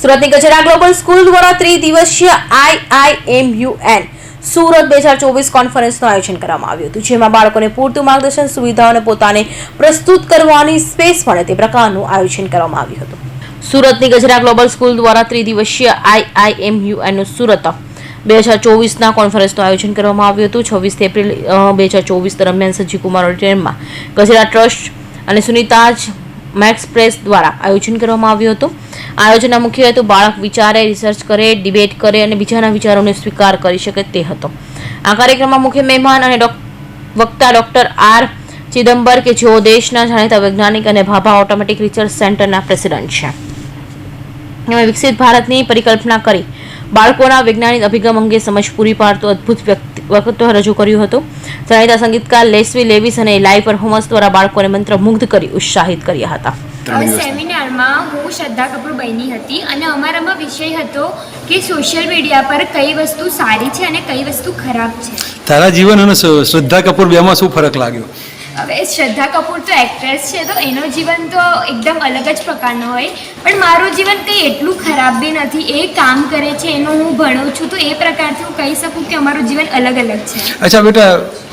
સુરતની ગજરા global school દ્વારા ત્રિદિવસીય આઈઆઈએમયુએન સુરત બે હજાર ચોવીસ કોન્ફરન્સનું આયોજન કરવામાં આવ્યું હતું, જેમાં બાળકોને પૂરતું માર્ગદર્શન સુવિધાઓને પોતાને પ્રસ્તુત કરવાની સ્પેસ મળે તે પ્રકારનું આયોજન કરવામાં આવ્યું હતું. સુરતની ગજરા ગ્લોબલ સ્કૂલ દ્વારા ત્રિદિવસીય આઈઆઈએમયુએનનું સુરત બે હજાર ચોવીસના કોન્ફરન્સનું આયોજન કરવામાં આવ્યું હતું. છવ્વીસ એપ્રિલ બે હજાર ચોવીસ દરમિયાન સજીવ કુમાર ઓડિટોરિયમમાં ગજરા ટ્રસ્ટ અને સુનિતાજ મેક્સ પ્રેસ દ્વારા આયોજન કરવામાં આવ્યું હતું. આયોજનના મુખ્ય હેતુ બાળક વિચારે રિસર્ચ કરે ડિબેટ કરે અને બીજાના વિચારોને સ્વીકાર કરી શકે તે હતો. આ કાર્યક્રમમાં મુખ્ય મહેમાન અને વક્તા ડોક્ટર આર ચિદમ્બર કે જેઓ દેશના જાણીતા વૈજ્ઞાનિક અને ભાભા ઓટોમેટિક રિસર્ચ સેન્ટરના પ્રેસિડેન્ટ છે. એમણે વિકસિત ભારતની પરિકલ્પના કરી બાળકોના વૈજ્ઞાનિક અભિગમ અંગે સમજ પૂરી પાડતું અદ્ભુત વ્યક્તિ- વક્તવ્ય રજૂ કર્યું હતું. જાણીતા સંગીતકાર લેસ્વી લેવિસ અને લાઈવ પરફોર્મન્સ દ્વારા બાળકોને મંત્રમુગ્ધ કરી ઉત્સાહિત કર્યા હતા. સેમિનારમાં હું શ્રદ્ધા કપૂર બની હતી અને અમારામાં વિષય હતો કે સોશિયલ મીડિયા પર કઈ વસ્તુ સારી છે અને કઈ વસ્તુ ખરાબ છે. તારા જીવન અને શ્રદ્ધા કપૂર બેમાં શું ફરક લાગ્યો? હવે શ્રદ્ધા કપૂર તો એક્ટ્રેસ છે, તો એનું જીવન તો એકદમ અલગ જ પ્રકારનો હોય. પણ મારું જીવન કંઈ એટલું ખરાબ બી નથી, એ કામ કરે છે, એનું હું ભણું છું, તો એ પ્રકારથી હું કહી શકું કે અમારું જીવન અલગ અલગ છે. અચ્છા બેટા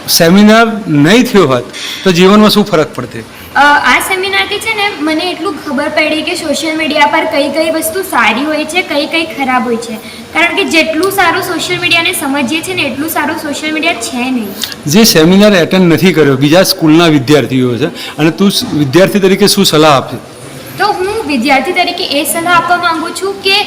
સેમિનાર નહીં થયો હોત તો જીવનમાં શું ફરક પડતે? આ સેમિનારથી છે ને મને એટલું ખબર પડી કે સોશિયલ મીડિયા પર કઈ કઈ વસ્તુ સારી હોય છે કઈ કઈ ખરાબ હોય છે. કારણ કે જેટલું સારું સોશિયલ મીડિયાને સમજીએ છીએ ને એટલું સારું સોશિયલ મીડિયા છે નહીં. જે સેમિનાર એટેન્ડ નથી કર્યો બીજા સ્કૂલના વિદ્યાર્થીઓ છે અને તું વિદ્યાર્થી તરીકે શું સલાહ આપશે તો હું વિદ્યાર્થી તરીકે એ સલાહ આપવા માંગુ છું કે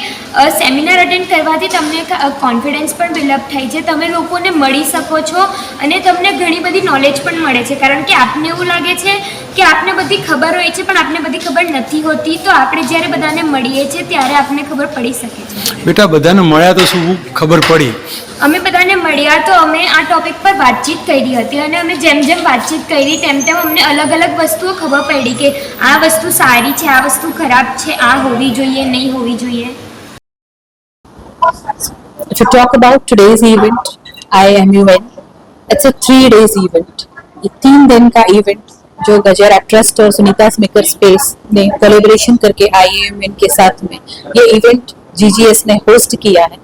સેમિનાર અટેન્ડ કરવાથી તમને કોન્ફિડન્સ પણ બિલ્ડઅપ થાય છે, તમે લોકોને મળી શકો છો અને તમને ઘણી બધી નોલેજ પણ મળે છે. કારણ કે આપને એવું લાગે છે કે આપને બધી ખબર હોય છે પણ આપને બધી ખબર નથી હોતી તો આપણે જ્યારે બધાને મળીએ છીએ ત્યારે આપને ખબર પડી શકે છે બેટા બધાને મળ્યા તો શું ખબર પડી અમે બધાને મળ્યા તો અમે આ ટોપિક પર વાતચીત કરી હતી અને અમે જેમ જેમ વાતચીત કરી તેમ તેમ અમને અલગ અલગ વસ્તુઓ ખબર પડી કે આ વસ્તુ સારી છે આ વસ્તુ ખરાબ છે આ હોવી જોઈએ નહીં હોવી જોઈએ to talk about today's event, IMUN, it's a three days event. ये तीन दिन का इवेंट जो गजरा ट्रस्ट और सुनीता स्मिकर स्पेस ने कोलेबोरेशन करके IMUN के साथ में ये इवेंट GGS ने होस्ट किया है।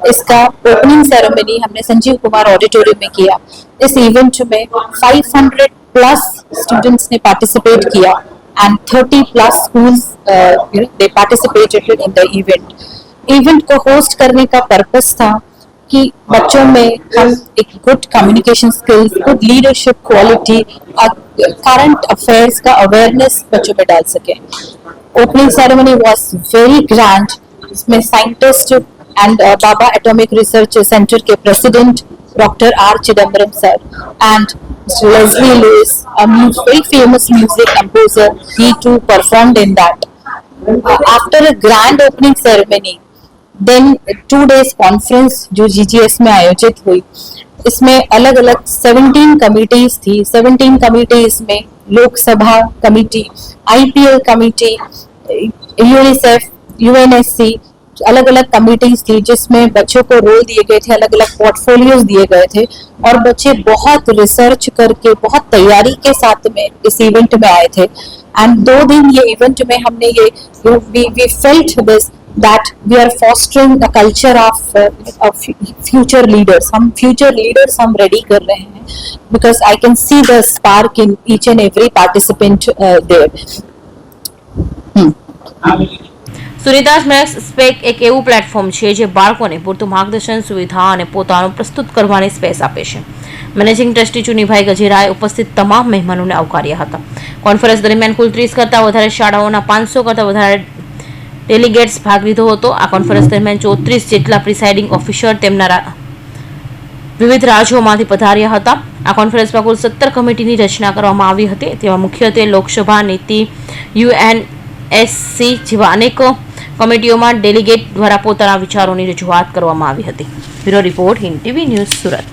इसका ओपनिंग सेरेमनी हमने संजीव कुमार ऑडिटोरियम में किया। इस इवेंट में 500 प्लस स्टूडेंट्स ने पार्टिसिपेट किया and 30 plus schools they participated in the event event को होस्ट करने का पर्पस था कि बच्चों में हम एक good communication skills good leadership quality और करंट अफेयर्स का अवेयरनेस बच्चों में डाल सके opening ceremony was very grand इसमें scientist and Bhabha atomic research centre के president doctor R Chidambaram sir and Leslie Lewis, a mu- very famous music composer, he too performed in that. Uh, after a grand opening ceremony, then two days conference जो GGS में आयोजित हुई, इसमें अलग अलग 17 committees थी। 17 committees में Lok Sabha committee IPL committee UNICEF UNSC अलग अलग कमिटीज थी जिसमें बच्चों को रोल दिए गए थे अलग अलग पोर्टफोलियोज दिए गए थे और बच्चे बहुत रिसर्च करके, बहुत तैयारी के साथ में इस इवेंट में आए थे। एंड दो दिन ये इवेंट में हमने ये we we felt this that we are fostering a culture of, uh, of future leaders हम future leaders हम ready कर रहे हैं because I can see the spark in each and every participant uh, there Sunita's મેક્સ સ્પેક એક એવું platform છે જે બાળકોને પૂરતું માર્ગદર્શન સુવિધા અને પોતાનું પ્રસ્તુત કરવાની સ્પેસ આપે છે મેનેજિંગ ટ્રસ્ટી ચુનીભાઈ ગજેરાએ ઉપસ્થિત તમામ મહેમાનોને આવકાર્યા હતા કોન્ફરન્સ દરમિયાન કુલ ત્રીસ કરતાં વધારે શાળાઓના પાંચસો કરતાં વધારે ડેલિગેટ્સ ભાગ લીધો હતો. આ કોન્ફરન્સ દરમિયાન ચોત્રીસ જેટલા પ્રિસાઇડિંગ ઓફિસર તેમના વિવિધ રાજ્યોમાંથી પધાર્યા હતા. આ કોન્ફરન્સમાં કુલ સત્તર કમિટીની રચના કરવામાં આવી હતી. તેમાં મુખ્યત્વે લોકસભા નીતિ, યુએનએસસી જેવા અનેક કમિટીઓમાં ડેલિગેટ દ્વારા પોતાના વિચારોની રજૂઆત કરવામાં આવી હતી. Bureau report Hind TV news Surat.